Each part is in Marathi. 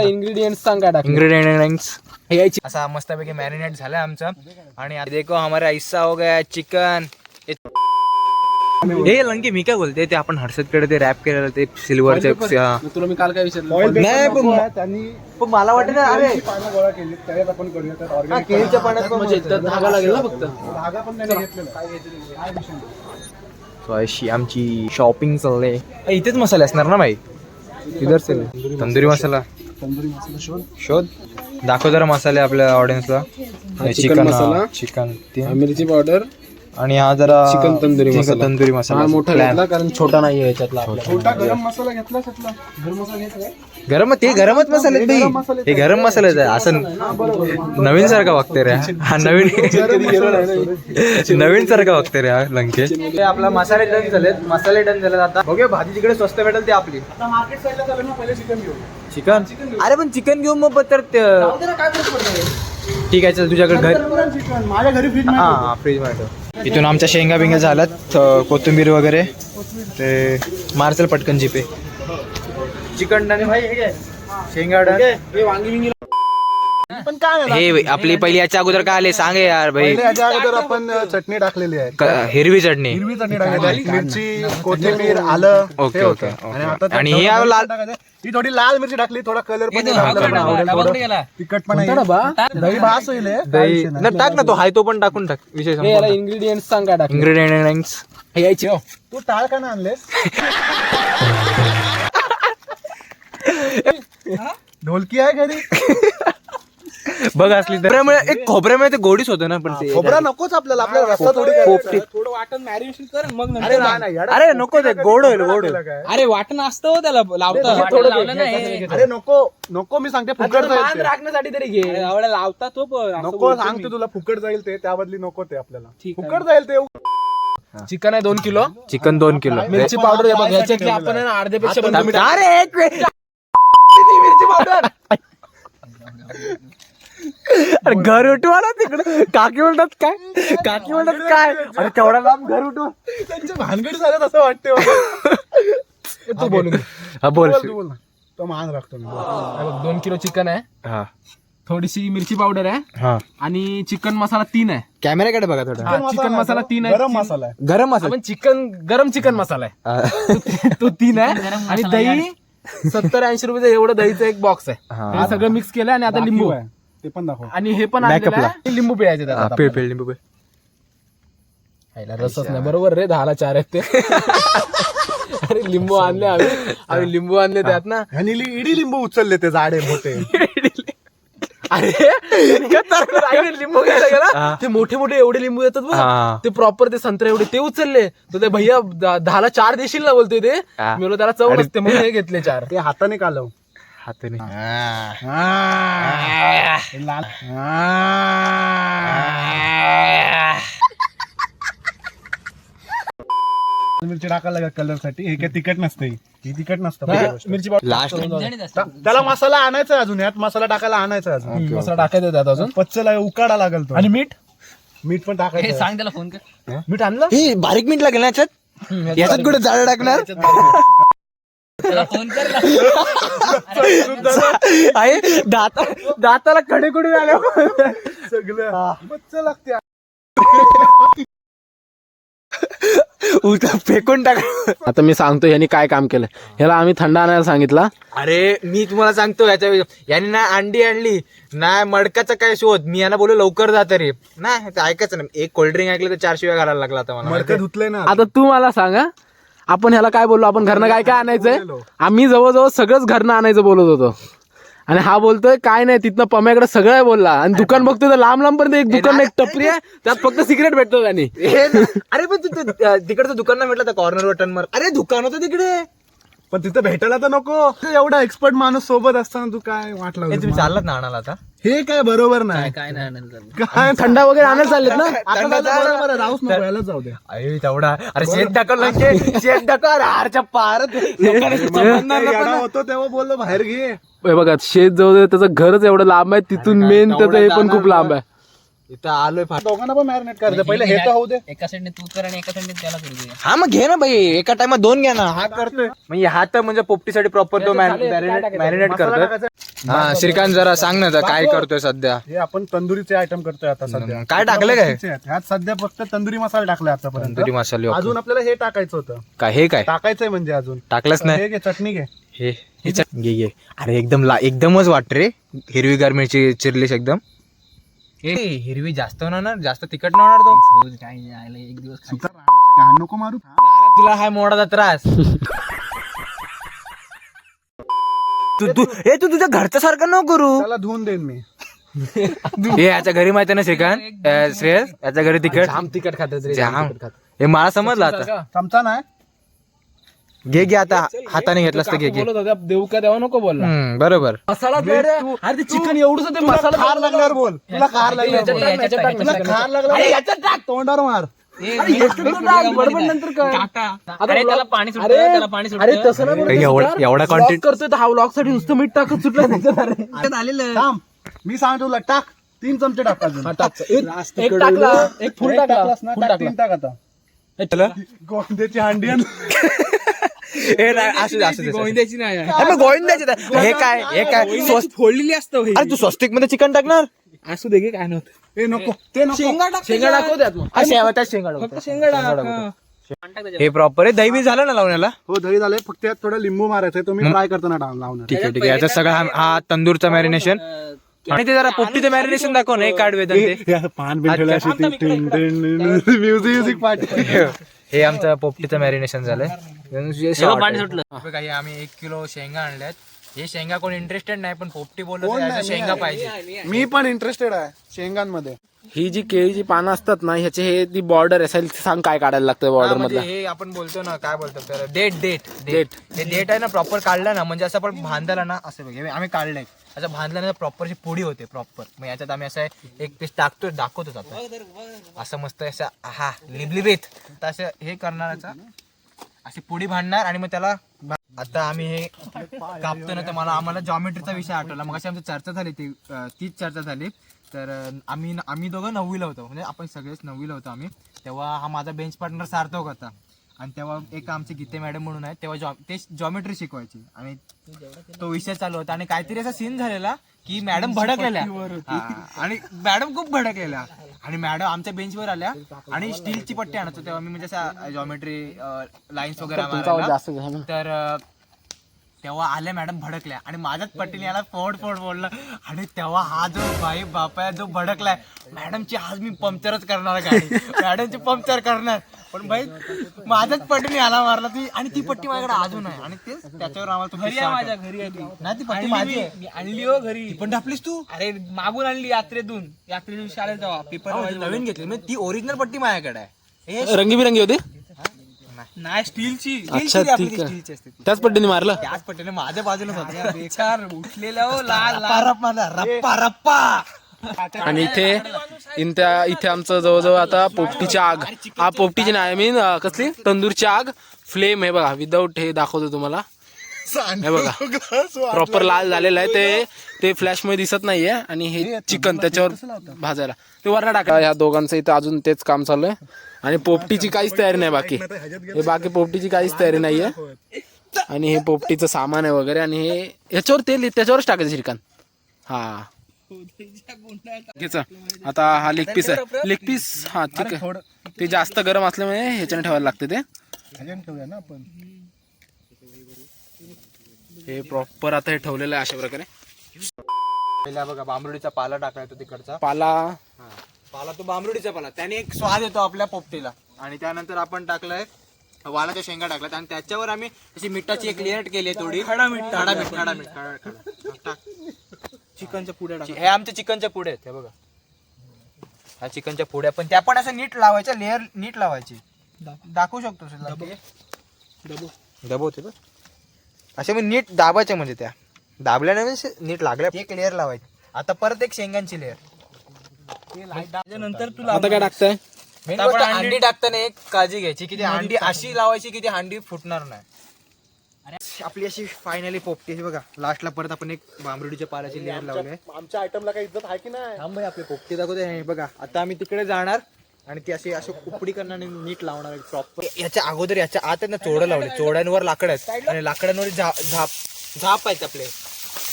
इंग्रेडिएंट्स सांग काय टाक इंग्रेडिएंट्स यायची असा मस्तपैकी मॅरिनेट झाला आमचा. आणि देखो हमारा हिस्सा हो गया चिकन हे लंकी मी काय बोलते ते आपण हर्षदकडे ते रॅप केलेलं ते सिल्वरच्या तुला मी काल काय विचारलं? नाही पण त्यांनी पण मला वाटतं ना अरे पानं गोळा केली त्याच्यात आपण करूया त्यात हा, organic केळीच्या पाण्यात पण म्हणजे धागा लागेल ना फक्त. धागा पण त्यांनी घेतलेला. काय विषय नाही. So, अशी आमची शॉपिंग चालले इथेच मसाले असणार ना भाई? इधर से तंदुरी मसाला. तंदुरी मसाला शोध. शोध. दाखव जरा मसाले आपल्या ऑडियन्सला चिकन चिकन मसाला. चिकन मिरची पावडर आणि हा जरा चिकन तंदुरी मसाला. तंदुरी हा मसाला. मोठा Plan. घेतला कारण छोटा नाहीये याच्यातला आपला. छोटा. गरम मसाला घेतला त्यातला गरम मसाला घेतला गरम ते गरमच मसाले आहेत ते. मसालेच हे गरम मसाले आहे. असं नवीन सारखा वागते रे. हा नवीन. नवीन सारखा वागते रे हा लंकेश आपला मसाले डन झालेत. मसाले डन झालेत आता. बघूया भाजी तिकडे स्वस्त भेटेल ते आपली. आता मार्केट साईडला चालू ना पहिले चिकन घेऊ चिकन? अरे पण चिकन घेऊन मग तर ते- काय फरक पडतो ठीक आहे चल तुझ्याकडे घर चिकन. माझ्या घरी फ्रीज हा हा फ्रीजमध्ये. इथून आमच्या शेंगा बिंगा झाल्यात अ, कोथिंबीर वगैरे. ते मार्चल पटकन जिपे. चिकन डन भाई हे. शेंगा डन. वांगी काय हे आपली पहिली याच्या अगोदर काय आले? सांगे यार भाई. पहिले याच्या अगोदर आपण चटणी टाकलेली आहे. क- हिरवी चटणी. हिरवी चटणी टाकलेली आहे. मिरची कोथिंबीर आलं ओके, हे ओके, होतं. ओके. आणि आता आणि त्यात हे थोडं लाल- टाकायचं. ही थोडी लाल मिरची टाकली थोडा कलर पण येईल आपल्याला आवडेल थोडं. तिखट पण. दही भास होईल हे. काय दही विषय नाही. नाही, टाक ना तो हाय तो पण टाकून टाक. विषय याला इंग्रेडिएंट्स सांग काय टाक इंग्रेडियंट्स यायची हो. तू टाळ का ना आणलेस? ढोलकी आहे घरी? बघ असली तर. खोबऱ्यामुळे एक खोबऱ्यामुळे ते गोडीच होतं ना पण ते खोबरा नकोच आपल्याला आपल्याला रस्ता थोडी पोपटी. थोडं वाटण मॅरिनेशन कर मग अरे नाही, नाही, येडा. अरे नको ते गोड होईल गोड होईल. काय? अरे वाटण असतं हो त्याला लावता. अरे नको नको मी सांगते फुकट जाईल ते. राखण्यासाठी तरी घे. एवढा लावता तो पण असं नको बोलतो सांगते तुला फुकट जाईल ते त्या बदली नको ते आपल्याला. ठीक आहे. फुकट जाईल ते. चिकन आहे दोन किलो. चिकन दोन किलो. मिरची पावडर हे बघ आपण आहे ना अर्ध्यापेक्षा पण कमी टाक. अरे एक मिरची पावडर. अरे घर उठवा ना तिकडे. काकी म्हणतात काय? काकी म्हणतात काय? अरे केवढा लांब घर उठवा त्यांच्या भानगडी झाल्यात असं वाटते. तू बोलून हा बोल. बोल तू बोल ना. तो मान राखतो मी. बोल. हे बघ दोन किलो चिकन आहे. हा. थोडीशी मिरची पावडर आहे. हा. आणि चिकन मसाला तीन आहे. कॅमेऱ्याकडे बघा थोडा. हा, चिकन मसाला तीन आहे. गरम मसाला आहे. गरम मसाला. आपण चिकन गरम चिकन मसाला आहे. तो तीन आहे. आणि दही सत्तर ऐंशी रुपये एवढं दहीचं एक बॉक्स आहे. हा. हे सगळं मिक्स केलं आणि आता लिंबू. आहे ते पण दाखव. आणि हे पण आणलेलं. आहे. लिंबू पिळायचे त्यात आता पिळ आपल्याला. पिळ लिंबू पिळ. खायला रसच नाही. बरोबर रे दहाला चार आहेत ते. अरे लिंबू आणले आम्ही. आम्ही लिंबू आणले त्यात ना ह्यानी लि- इडी लिंबू उचलले ते झाडे मोठे. अरे राहिलं लिंबू घ्यायला गेला ते मोठे मोठे एवढे लिंबू येतात बघ. हा. ते प्रॉपर ते संत्रा एवढे ते उचलले. तर ते भैया द- दहाला चार देशील ना बोलतोय ते. हा. मी बोललो त्याला चव नसते म्हणून हे घेतले चार. ते हाताने कालव. हाताने. मिरची टाकायला लागेल कलरसाठी. हे काय तिखट नसते ही तिखट नसतं. मिरची लास्ट त्या- त्याला मसाला आणायचा अजून यात. मसाला टाकायला आणायचा अजून. मसाला टाकायचा त्यात अजून. पच्चला उकाडा लागेल तो. आणि मीठ? मीठ पण टाकायचं. सांग त्याला फोन कर. मीठ आणलं? ही बारीक मीठ लागेल ना याच्यात? याच्यात कुठे जाळ टाकणार? फोन कर ना. आहे दाता दाताला कडे कुठे झाले. सगळं. लागते. फेकून टाक. आता मी सांगतो यांनी काय काम केलं ह्याला आम्ही थंड आणायला सांगितला. अरे मी तुम्हाला सांगतो याच्या यांनी ना अंडी आणली. नाही मडकाचा काय शोध. मी यांना बोललो लवकर जा तरी. नाही ते ऐकायचं ना एक कोल्ड्रिंक ऐकलं तर चार शिवाय घालायला लागला आता मला. मडकं धुतलंय ना. आता तू मला सांगा आपण ह्याला काय बोललो? आपण घरनं काय काय आणायचंय? आम्ही जवळजवळ सगळंच घरनं आणायचं बोलत होतो. आणि हा बोलतोय काय नाही तिथनं पम्याकडे सगळं बोलला. आणि दुकान बघतोय तर लांब लांब पर्यंत एक दुकान एक टपरी आहे. त्यात फक्त सिगरेट भेटतो त्यांनी. हे ना- अरे पण तिकडचं दुकान नाही म्हटलं कॉर्नर टर्न मार अरे दुकान होतं तिकडे. पण तिथं भेटायला तर नको. एवढा एक्सपर्ट माणूस सोबत असताना तू काय वाटलं हे तुम्ही चाललात ना आणाला आता? हे काय बरोबर नाही. काय नाही आणायला चाललं. काय थंडा वगैरे आणायला चाललेत ना? आता झालं. बरोबर आहे, राहूच नको यायलाच जाऊ दे अरे तेवढा. अरे शेत दाखवलं की शेत दाखव हारच्या पारत येडा होतो तेव्हा बोललो बाहेर घे. हे बघा शेत जवळ त्याचं घरच एवढं लांब आहे तिथून मेन त्याचं हे पण खूप लांब आहे. इथं आलोय फार. दोघांना पण मॅरिनेट करायचं. पहिले हे तर होऊ दे. एका साईडने तू कर आणि एका साईडने त्याला करू दे. हा मग घे ना भाई एका टाइमात दोन घ्या ना. हा करतोय. म्हणजे हा तर म्हणजे पोपटीसाठी प्रॉपर तो मॅरिनेट मसाला करतोय. टाकायचा. हा श्रीकांत जरा सांग ना आता काय करतोय सध्या. हे आपण तंदुरीचे आयटम करतोय आता सध्या. काय टाकलं काय? ह्यात सध्या फक्त तंदुरी मसाला टाकलाय आतापर्यंत. तंदुरी मसाले. अजून आपल्याला हे टाकायचं होतं. काय हे काय? टाकायचंय म्हणजे अजून. टाकलंच नाही. हे घे चटणी घे. हे हे चट- घे घे. अरे एकदम ला एकदमच वाट रे. हिरवी मिरची चिरलीस एकदम. ए, हिरवी जास्त होणार ना जास्त तिखट नाही होणार तो. रोज काय यायला एक दिवस खायचं. घाण नको मारू. तुला हाय मोडाचा त्रास. तू तू हे तू तुझ्या घरच्या सारखं नको करू. त्याला धुवून देईन मी. हे याच्या घरी माहिती आहे ना श्रीकांत? अं, श्रेयस याच्या घरी तिखट? जाम तिखट खातात रे जाम हे मला समजलं आता. चमचा नाही? घे घे आता हाताने घेतलास तर घे घे. बोलत देऊ का देवा नको बोलला. हम्म, बरोबर. मसाला. अरे ते चिकन एवढंच ते मसाला खार लागल्यावर बोल. तुला खार लागल्यावर बोल. तुला खार लागल्यावर तोंडावर मार. बडबड नंतर काय आता अरे vlog- त्याला पाणी सुटतं अरे त्याला पाणी सुटतं अरे तसं नाही बोलायचं एवढा-. एवढा Vlog content- करतोय तर हा व्लॉगसाठी नुसतं मीठ टाकत सुटलं त्याच्यात अरे आलेलं. थांब. मी सांगतो तुला टाक. तीन चमचे टाक अजून. हा, टाक. एक एक टाकला. एक फुल एक टाकला. टाकलास ना फुल टाक, टाकला. तीन टाक आता गोंद्याची हांडी आण. हे नाही, असू दे, असू दे, असू दे. गोविंद्याची नाही. अरे मग गोविंदाचे ते. हे काय हे काय स्वस्त फोडलेली असतं अरे तू स्वस्तिकमध्ये चिकन टाकणार? असू दे की काय नव्हतं ए नको ते नको. शेंगा टाकू द्यात मग. हा, शेंगा- शेंगा. शेंगडा हे. प्रॉपर आहे. दही बी झालं ना लावण्याला? हो दही झालंय. फक्त यात थोडं लिंबू मारायचंय. तो मी ट्राय करताना टाक- लावणार. ठीक आहे ठीक आहे. याचा सगळा हा- हा तंदूरचा मॅरिनेशन आणि ते जरा पोपटीचं मॅरिनेशन दाखव ना हे काढ वेदन ते. हे पान ती- म्युझिक म्युझिक पार्टी हे आमचं पोपटीचं मॅरिनेशन झालंय. जेव्हा पाणी सुटलं. बघा, हे आम्ही एक किलो शेंगा आणल्यात. हे शेंगा कोण इंटरेस्टेड नाही पण पोपटी बोलत आहे, याचं शेंगा पाहिजे. मी पण इंटरेस्टेड आहे शेंगांमध्ये. ही जी केळीची पानं असतात ना ह्याचे हे ती बॉर्डर असेल सांग काय काढायला लागतं हा, बॉर्डर म्हणजे मधला. हे आपण बोलतो ना काय बोलतो तर डेट डेट डेट हे डेट आहे ना प्रॉपर काढलं ना म्हणजे असं पण बांधायला ना असं बघ हे आम्ही काढलंय. असं बांधलं ना प्रॉपर अशी पुडी होते प्रॉपर मग याच्यात आम्ही असं एक पीस टाकतो दाखवतो आता. असं मस्त असं हा लिबलिबीत. तर असं हे करणाराचा अशी पुडी भांडणार आणि मग त्याला भा- आता आम्ही हे कापतो ना तर मला आम्हाला जॉमेट्रीचा विषय आठवला. मग अशी आमची चर्चा झाली ती अं, तीच चर्चा झाली. तर अं, आम्ही आम्ही दोघं नववीला होतो. म्हणजे आपण सगळेच नववीला होतो आम्ही. तेव्हा हा माझा बेंच पार्टनर सार्थक होता. आणि तेव्हा एक आमचे गीते मॅडम म्हणून आहेत तेव्हा जॉ ते जॉमेट्री शिकवायची. आणि तो विषय चालू होता. आणि काहीतरी असा सीन झालेला की मॅडम भडकलेल्या. हा, आणि मॅडम खूप भडकलेल्या. आणि मॅडम आमच्या बेंचवर आल्या आणि स्टीलची पट्टी आणत होतो तेव्हा मी म्हणजे असा जॉमेट्री लाईन्स वगैरे तर तेव्हा आल्या मॅडम भडकल्या. आणि माझ्याच पट्टीने याला फोड फोड बोललं. आणि तेव्हा हा जो भाई बापा जो भडकलाय मॅडमची आज मी पंक्चरच करणार गाडी. मॅडमची पंक्चर करणार. पण भाई माझ्याच पट्टीने याला मारला ती आणि ती पट्टी माझ्याकडे अजून आहे. आणि तेच त्याच्यावर आम्हाला तो घरी आहे माझ्या. घरी आहे ती. नाही ती पट्टी माझी मी- आहे. मी आणली हो घरी. ती पण टाकलीस तू? अरे मागून आणली यात्रेतून. यात्रेतून शाळेत जावा. पेपर नवीन घेतली. म्हणजे ती ओरिजिनल पट्टी माझ्याकडे आहे. हे रंगीबिरंगी होती? नाही. स्टीलची. अच्छा ठीक आहे. त्याच पद्धतीने मारलं? त्याच पट्टीने माझ्या बाजूला बेचार उठलेला हो लाल लाल. रप्पा रप्पा. रप्पा आणि इथे इथे आमचं जवळजवळ आता पोपटीची आग. हा पोपटीची नाही आय मीन कसली? तंदूरची आग. फ्लेम हे बघा विदाऊट हे दाखवतो तुम्हाला. हे बघा. प्रॉपर लाल झालेलं आहे. ते ते फ्लॅशमध्ये दिसत नाहीये आणि हे चिकन त्याच्यावर भाजायला. ते वरण टाका. ह्या दोघांचं इथं अजून तेच काम चालू आहे. आणि पोपटीची काहीच तयारी नाही बाकी. हे बाकी पोपटीची काहीच तयारी नाहीये. आणि हे पोपटीचं सामान आहे वगैरे. आणि हे ह्याच्यावर तेल त्याच्यावरच टाकायचं श्रीकांत. हा. आता हा लेग पीस आहे. लेग पीस हा ठीक आहे. ते जास्त गरम असल्यामुळे ह्याच्याने ठेवायला लागते ते. ह्याच्यानं ठेवूया ना आपण? हे प्रॉपर आता हे ठेवलेलं आहे अशा प्रकारे. पहिला बघा बांबरुडीचा पाला टाकाय तो तिकडचा. पाला. पाला तो बांबरुडीचा पाला. त्याने एक स्वाद येतो आपल्या पोपटीला. आणि त्यानंतर आपण टाकलंय वालाच्या शेंगा टाकल्यात. आणि त्याच्यावर आम्ही अशी मिठाची एक लेअर केली आहे थोडी. खडा मीठ खडा मीठ खडा मीठ खडा चिकनच्या पुढे हे आमच्या चिकनच्या पुढे आहेत हे बघा. ह्या चिकनच्या पुढ्या पण त्या पण असं नीट लावायच्या लेअर नीट लावायची. दाखवू शकतो दबवते बघ असे मी नीट दाबायचे म्हणजे त्या. दाबल्याने म्हणजे नीट लागल्या. एक लेअर लावायची. आता परत एक शेंगांची लेअर नंतर तुला आता काय टाकताय? मेन गोष्ट अंडी टाकताना एक काळजी घ्यायची की ती अंडी अशी लावायची की ती अंडी फुटणार नाही. आपली अशी फायनली पोपटी आहे बघा. लास्टला परत आपण एक बांबरुडीच्या पाल्याची लेअर लावले आमच्या आयटमला काही इज्जत आहे की नाही? थांब भाई आपली पोपटी दाखवते. हे बघा आता आम्ही तिकडे जाणार. आणि ती अशी अशी उपडी करणार नीट लावणार प्रॉपर याच्या अगोदर याच्या आत आहे ना चोडं लावले. चोड्यांवर लाकड आहेत. आणि लाकडांवर झाप झाप आहेत आपले.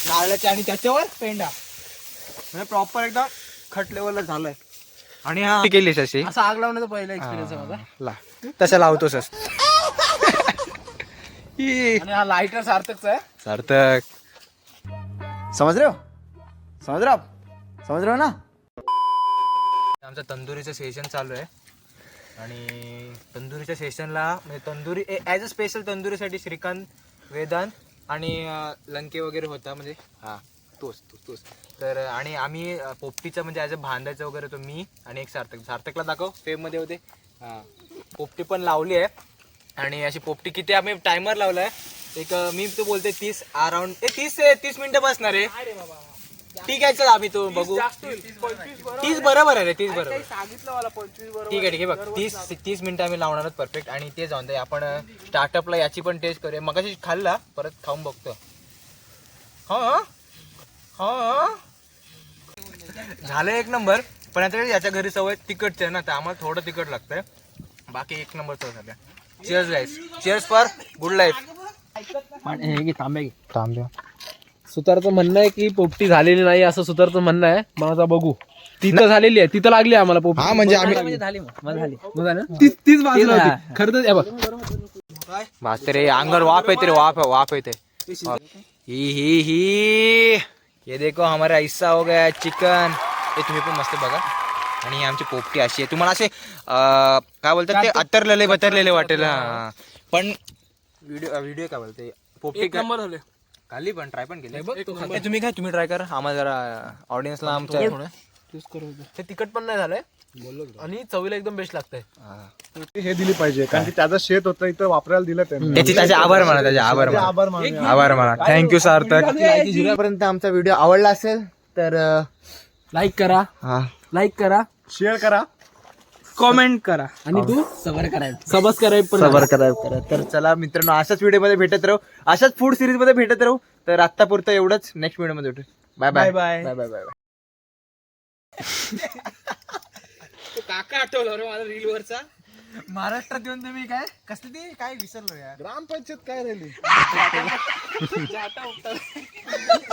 नारळाचे आणि त्याच्यावर पेंडा. म्हणजे प्रॉपर एकदम खट लेवलला झालंय. आणि हा केलीस अशी? असा आग लावण्याचा पहिला एक्सपिरियन्स आहे माझा. ला. तसं लावतोस आणि हा लायटर सार्थकचा आहे. सार्थक. समज रे हो? समज रे आप? समज रे हो ना? आमचं तंदुरीचं सेशन चालू आहे. आणि तंदुरीच्या सेशनला म्हणजे तंदुरी ॲज अ स्पेशल तंदुरीसाठी श्रीकांत वेदांत आणि लंके वगैरे होता म्हणजे हां तोच तोच तोच. तर आणि आम्ही पोपटीचं म्हणजे ॲज अ भांडायचं वगैरे होतो मी आणि एक सार्थक. सार्थकला दाखव फेममध्ये होते. हां पोपटी पण लावली आहे. आणि अशी पोपटी किती आम्ही टायमर लावला आहे एक मी तो बोलते तीस अराउंड ए तीस तीस मिनिटं बसणार आहे. ठीक आहे चल आम्ही तो बघू. तीस बरोबर आहे रे तीस बरोबर. सांगितलं मला पंचवीस बरोबर ठीक आहे ठीक आहे बघ तीस तीस मिनिटं आम्ही लावणार आहोत परफेक्ट आणि ते जाऊन दे आपण स्टार्टअपला याची पण टेस्ट करूया. मग खाल्ला परत खाऊन बघतो हा? हा? झालं एक नंबर पण आता याच्या घरी सवय तिखटचे आहे ना तर आम्हाला थोडं तिखट लागतंय. बाकी एक नंबर चव झाल्या cheers guys cheers for good life थांबे. सुतारचं म्हणणं आहे की पोपटी झालेली नाही असं सुतारचं म्हणणं आहे. मग आता बघू. तिथं झालेली आहे. तिथं लागली आम्हाला पोपटी. हा म्हणजे आम्ही मग झालं? तीच तीच बाजूला होती खरं तर हे बघ. रे अंगावर वाफ येते रे वाफ वाफ येते. ही ही ही. ये देखो हमारा हिस्सा हो गया चिकन. हे तुम्ही पण मस्त बघा. आणि ही आमची पोपटी अशी आहे. तुम्हाला असे अं, काय बोलतात ते? अतरलेले बतरलेले वाटेल हा. पण व्हिडिओ व्हिडिओ काय बोलते पोपटी एक नंबर झाले. खाल्ली पण ट्राय पण केली. हे तुम्ही काय तुम्ही ट्राय करा. आम्हाला जरा ऑडियन्सला आमच्या ते तिखट पण नाही झालंय. आणि चवीला एकदम बेस्ट लागतंय. हा. हे दिली पाहिजे कारण की त्याचं शेत होतं इथं वापरायला दिलं त्यांनी. त्याची त्याचे आभार माना त्याचे आभार माना. आभार मानूया आभार माना. थँक्यू सार्थक पर्यंत आमचा व्हिडिओ आवडला असेल तर लाईक करा. हा. लाईक करा. शेअर करा. कॉमेंट करा. आणि तू सबर करायचं. सबस्क्राईब पण सबर करा करा तर चला मित्रांनो अशाच व्हिडिओमध्ये भेटत राहू. अशाच फूड सिरीजमध्ये भेटत राहू. तर आता पुरतं एवढंच. नेक्स्ट व्हिडिओमध्ये भेटू. Bye bye Bye bye. Bye bye bye काका आठवलं रे मला रील वरचा. महाराष्ट्रात येऊन तुम्ही काय? कसली ती? काय विसरलो यार. ग्रामपंचायत काय राहिली?